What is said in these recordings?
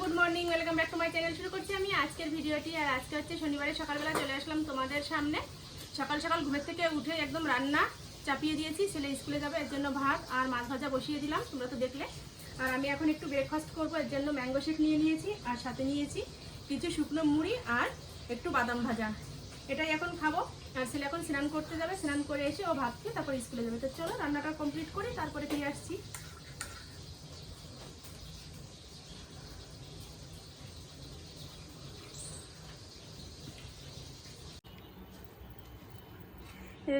Morning, welcome back to my channel. শুরু করছি আমি আজকের ভিডিওটি। আর আজকে হচ্ছে শনিবারে সকালবেলা চলে আসলাম তোমাদের সামনে। সকাল সকাল ঘুমের থেকে উঠে একদম রান্না চাপিয়ে দিয়েছি। ছেলে স্কুলে যাবে, এর জন্য ভাত আর মাছ ভাজা বসিয়ে দিলাম, তোমরা তো দেখলে। আর আমি এখন একটু ব্রেকফাস্ট করব, এর জন্য ম্যাঙ্গো শেক নিয়ে নিয়েছি আর সাথে নিয়েছি কিছু শুকনো মুড়ি আর একটু বাদাম ভাজা। এটাই এখন খাব। আর ছেলে এখন স্নান করতে যাবে। স্নান করে এসে ও ভাত খেয়ে তারপরে স্কুলে যাবে। তো চলো রান্নাটা কমপ্লিট করি, তারপরে ফিরে আসছি।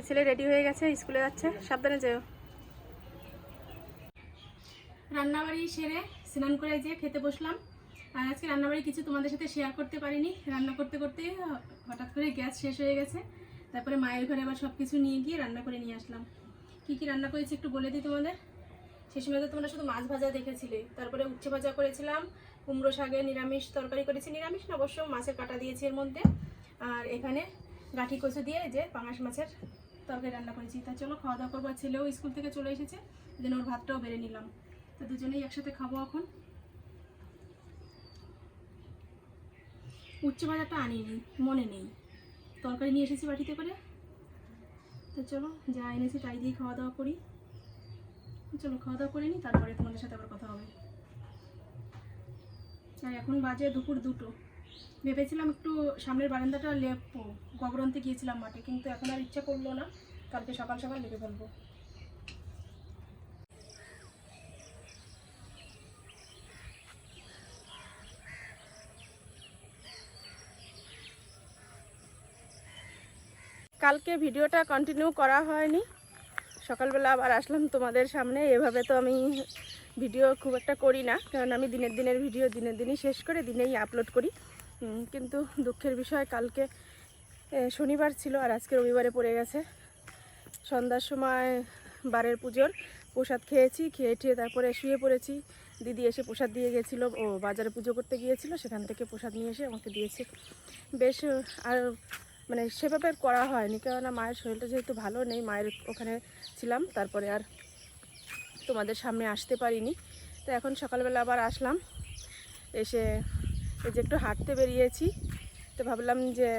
ছেলে রেডি হয়ে গেছে স্কুলে যাচ্ছে। সাবধানে যেও। রান্নাবাড়ি সেরে স্নান করে যে খেতে বসলাম। আর আজকে রান্নাবাড়ি কিছু তোমাদের সাথে শেয়ার করতে পারিনি। রান্না করতে করতে হঠাৎ করে গ্যাস শেষ হয়ে গেছে। তারপরে মায়ের ঘরে আবার সব কিছু নিয়ে গিয়ে রান্না করে নিয়ে আসলাম। কি কি রান্না করেছি একটু বলে দিই তোমাদের? সেই সময় তো তোমরা শুধু মাছ ভাজা দেখেছিলে। তারপরে উচ্ছে ভাজা করেছিলাম, কুমড়ো শাকে নিরামিষ তরকারি করেছি। নিরামিষ না, অবশ্য মাছের কাটা দিয়েছি এর মধ্যে। আর এখানে গাঠি কচু দিয়ে যে পাঙাশ মাছের তরকারি রান্না করেছি। তা চলো খাওয়া দাওয়া করব। ছেলেও স্কুল থেকে চলে এসেছে। দেন ওর ভাতটাও বেড়ে নিলাম। তো দুজনেই একসাথে খাব এখন। উচ্চ ভাজাটা আনিনি মনে নেই। তরকারি নিয়ে এসেছি বাটিতে করে। তো চলো, যা এনেছি তাই দিয়ে খাওয়া দাওয়া করি। চলো খাওয়া দাওয়া করে নিই তারপরে তোমাদের সাথে আবার কথা হবে। আর এখন বাজে দুপুর দুটো। ভেবেছিলাম একটু সামনের বারান্দাটা লেপবো গবরন্তে গিয়েছিলাম মাঠে, কিন্তু এখন আর ইচ্ছা করল না। কালকে সকাল সকাল লেপে ফেলব। কালকে ভিডিওটা কন্টিনিউ করা হয়নি। সকালবেলা আবার আসলাম তোমাদের সামনে। এভাবে তো আমি ভিডিও খুব একটা করি না, কারণ আমি দিনের দিনের ভিডিও দিনের দিনই শেষ করে, দিনেই আপলোড করি। কিন্তু দুঃখের বিষয়, কালকে শনিবার ছিল আর আজকে রবিবারে পড়ে গেছে। সন্ধ্যার সময় বারের পুজোর প্রসাদ খেয়েছি, খেয়ে ঠেয়ে তারপরে শুয়ে পড়েছি। দিদি এসে প্রসাদ দিয়ে গেছিল, ও বাজারে পুজো করতে গিয়েছিল, সেখান থেকে প্রসাদ নিয়ে এসে আমাকে দিয়েছে। বেশ, আর মানে সেভাবে করা হয়নি, কেননা মায়ের শরীরটা যেহেতু ভালো নেই, মায়ের ওখানে ছিলাম, তারপরে আর তোমাদের সামনে আসতে পারিনি। তো এখন সকালবেলা আবার আসলাম, এসে এই যে একটু হাঁটতে বেরিয়েছি, তো ভাবলাম যে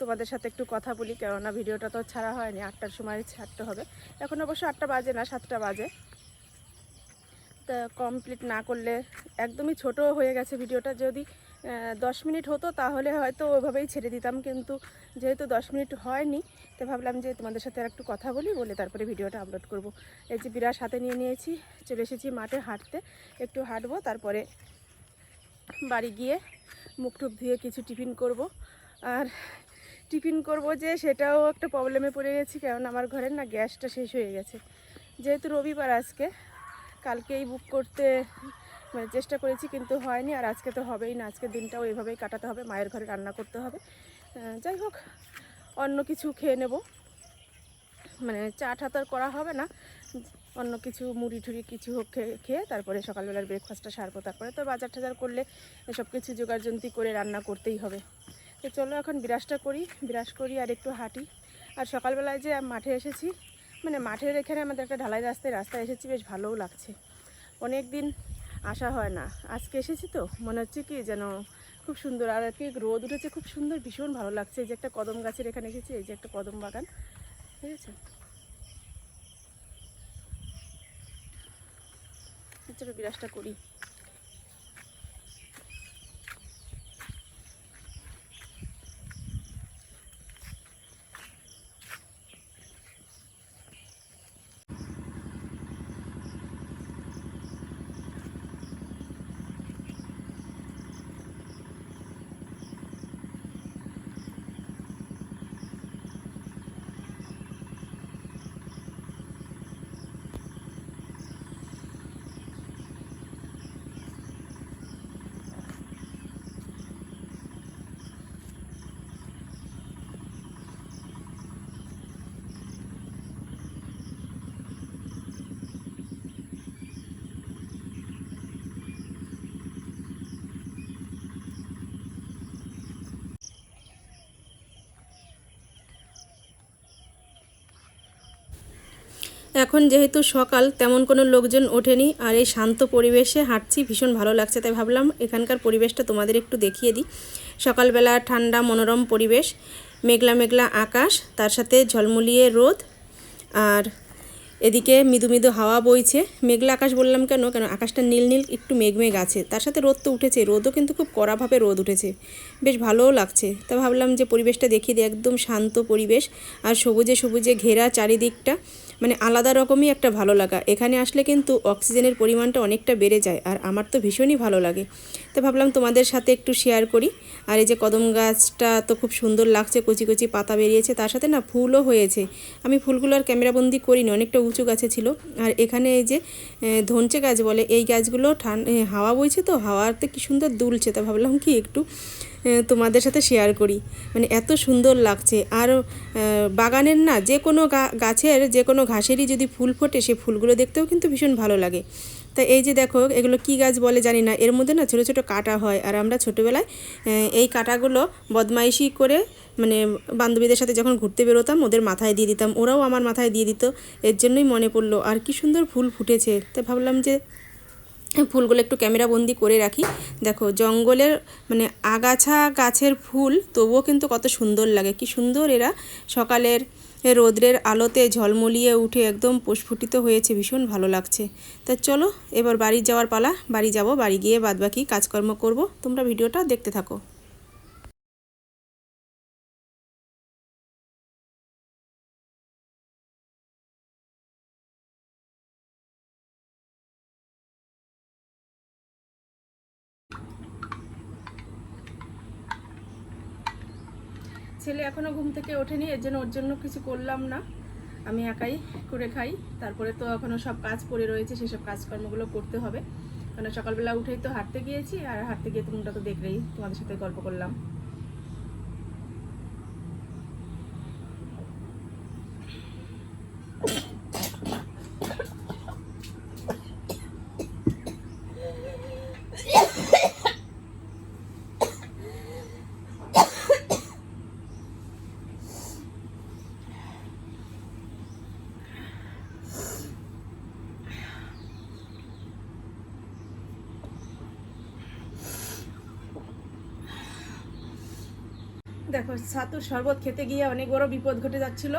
তোমাদের সাথে একটু কথা বলি, কেননা ভিডিওটা তো ছাড়া হয়নি, আটটার সময় ছাড়তে হবে। এখন অবশ্য আটটা বাজে না, সাতটা বাজে। তা কমপ্লিট না করলে একদমই ছোট হয়ে গেছে ভিডিওটা, যদি দশ মিনিট হতো তাহলে হয়তো ওইভাবেই ছেড়ে দিতাম, কিন্তু যেহেতু দশ মিনিট হয়নি, তো ভাবলাম যে তোমাদের সাথে একটু কথা বলি, বলে তারপরে ভিডিওটা আপলোড করব। এই যে বিরাট হাতে নিয়ে নিয়েছি, চলে এসেছি মাঠে হাঁটতে, একটু হাঁটবো, তারপরে বাড়ি গিয়ে মুখ টুক ধুয়ে কিছু টিফিন করব। আর টিফিন করব যে সেটাও একটা প্রবলেমে পড়ে গেছি, কারণ আমার ঘরের না গ্যাসটা শেষ হয়ে গেছে। যেহেতু রবিবার আজকে, কালকেই বুক করতে মানে চেষ্টা করেছি, কিন্তু হয়নি, আর আজকে তো হবেই না। আজকের দিনটাও এইভাবেই কাটাতে হবে, মায়ের ঘরে রান্না করতে হবে। যাই হোক, অন্য কিছু খেয়ে নেব। মানে চা তো আর করা হবে না। অন্য কিছু মুড়ি ঠুড়ি কিছু হোক খেয়ে তারপরে সকালবেলার ব্রেকফাস্টটা সারবো। তারপরে তো বাজার টাজার করলে সব কিছু জোগাড়যন্তি করে রান্না করতেই হবে। তো চলো এখন বিরাসটা করি, বিরাস করি আর একটু হাঁটি। আর সকালবেলায় যে মাঠে এসেছি মানে মাঠের এখানে আমাদের একটা ঢালাই রাস্তায় রাস্তায় এসেছি বেশ ভালোও লাগছে। অনেক দিন আসা হয় না। আজকে এসেছি তো, মনে হচ্ছে কি যেন খুব সুন্দর। আর কি রোদ উঠেছে, খুব সুন্দর, ভীষণ ভালো লাগছে। এই যে একটা কদম গাছের এখানে এসেছি, এই যে একটা কদম বাগান, ঠিক আছে? চলো বিরাসটা করি। এখন যেহেতু সকাল, তেমন কোনো লোকজন ওঠেনি আর এই শান্ত পরিবেশে হাঁটছি, ভীষণ ভালো লাগছে তাই ভাবলাম এখানকার পরিবেশটা তোমাদের একটু দেখিয়ে দিই। সকালবেলা ঠান্ডা, মনোরম পরিবেশ, মেঘলা মেঘলা আকাশ, তার সাথে ঝলমলিয়ে রোদ আর এদিকে মৃদু মৃদু হাওয়া বইছে। মেঘলা আকাশ বললাম কেন? কেন আকাশটা নীল নীল, একটু মেঘ মেঘ আছে। তার সাথে রোদ তো উঠেছে, রোদও কিন্তু খুব কড়াভাবে রোদ উঠেছে। বেশ ভালোও লাগছে। তা ভাবলাম যে পরিবেশটা দেখিয়ে দিই, একদম শান্ত পরিবেশ আর সবুজে সবুজে ঘেরা চারিদিকটা। মানে আলাদা রকমই একটা ভালো লাগা। এখানে আসলে কিন্তু অক্সিজেনের পরিমাণটা অনেকটা বেড়ে যায় আর আমার তো ভীষণই ভালো লাগে। তো ভাবলাম তোমাদের সাথে একটু শেয়ার করি। আর এই যে কদম গাছটা তো খুব সুন্দর লাগছে, কচি কচি পাতা বেরিয়েছে। তার সাথে না ফুলও হয়েছে। আমি ফুলগুলো আর ক্যামেরাবন্দি করিনি, অনেকটা উঁচু গাছে ছিল। আর এখানে এই যে ধনচে গাছ বলে, এই গাছগুলো ঠান হাওয়া বইছে তো, হাওয়াতে কি সুন্দর দুলছে। তা ভাবলাম কি একটু তোমাদের সাথে শেয়ার করি। মানে এত সুন্দর লাগছে। আর বাগানের না, যে কোনো গাছের যে কোনো ঘাসেরই যদি ফুল ফোটে, সে ফুলগুলো দেখতেও কিন্তু ভীষণ ভালো লাগে। তা এই যে দেখো, এগুলো কি গাছ বলে জানি না। এর মধ্যে না ছোটো ছোটো কাটা হয়। আর আমরা ছোটোবেলায় এই কাটাগুলো বদমাইশি করে মানে বান্ধবীদের সাথে যখন ঘুরতে বেরোতাম, ওদের মাথায় দিয়ে দিতাম। ওরাও আমার মাথায় দিয়ে দিত। এর জন্যই মনে পড়ল, আর কি সুন্দর ফুল ফুটেছে। তাই ভাবলাম যে, ফুলগুলো একটু ক্যামেরা বন্দি করে রাখি। দেখো, জঙ্গলের মানে আগাছা গাছের ফুল, তবুও কিন্তু কত সুন্দর লাগে। কি সুন্দর এরা সকালের রোদ্রের আলোতে ঝলমলিয়ে উঠে একদম প্রস্ফুটিত হয়েছে, ভীষণ ভালো লাগছে। তা চলো, এবার বাড়ি যাওয়ার পালা, বাড়ি যাব, বাড়ি গিয়ে বাদবাকি কাজকর্ম করব। তোমরা ভিডিওটা দেখতে থাকো। ছেলে এখনও ঘুম থেকে ওঠেনি, এর জন্য ওর জন্য কিছু করলাম না। আমি একাই করে খাই। তারপরে তো এখনও সব কাজ পড়ে রয়েছে, সেসব কাজকর্মগুলো করতে হবে। কারণ সকালবেলা উঠেই তো হাঁটতে গিয়েছি, আর হাঁটতে গিয়ে তোমরা তো দেখলেই তোমাদের সাথে গল্প করলাম। দেখো ছাতুর শরবত খেতে গিয়ে অনেক বড় বিপদ ঘটে যাচ্ছিল।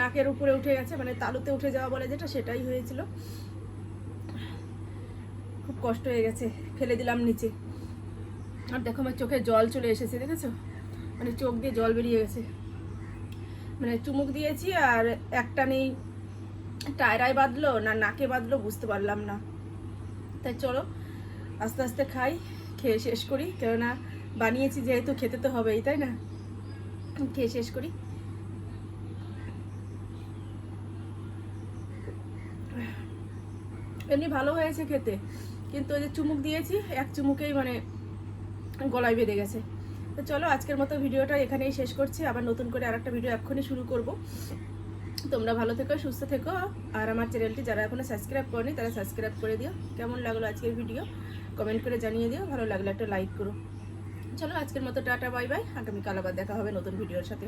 নাকের উপরে উঠে গেছে মানে তালুতে উঠে যাওয়া বলে যেটা, সেটাই হয়েছিল। খুব কষ্ট হয়ে গেছে, ফেলে দিলাম নিচে। আর দেখো, আমার চোখে জল চলে এসেছে, দেখেছ? মানে চোখ দিয়ে জল বেরিয়ে গেছে। মানে চুমুক দিয়েছি আর একটা নেই টায়রায় বাঁধলো না নাকে বাঁধলো বুঝতে পারলাম না। তাই চলো, আস্তে আস্তে খাই, খেয়ে শেষ করি, কেননা বানিয়েছি যেহেতু খেতে তো হবেই, তাই না? খেয়ে শেষ করি। এমনি ভালো হয়েছে খেতে, কিন্তু ওই যে চুমুক দিয়েছি, এক চুমুকেই মানে গলায় বেঁধে গেছে। তো চলো, আজকের মতো ভিডিওটা এখানেই শেষ করছি। আবার নতুন করে আরেকটা ভিডিও এক্ষুনি শুরু করব। তোমরা ভালো থেকো, সুস্থ থেকো, আর আমার চ্যানেলটি যারা এখনও সাবস্ক্রাইব করেনি, তারা সাবস্ক্রাইব করে দিও। কেমন লাগল আজকের ভিডিও? কমেন্ট করে জানিয়ে দিও। ভালো লাগল একটা লাইক করো। চলো আজকের মতো টাটা বাই বাই। আগামীকাল আবার দেখা হবে নতুন ভিডিওর সাথে।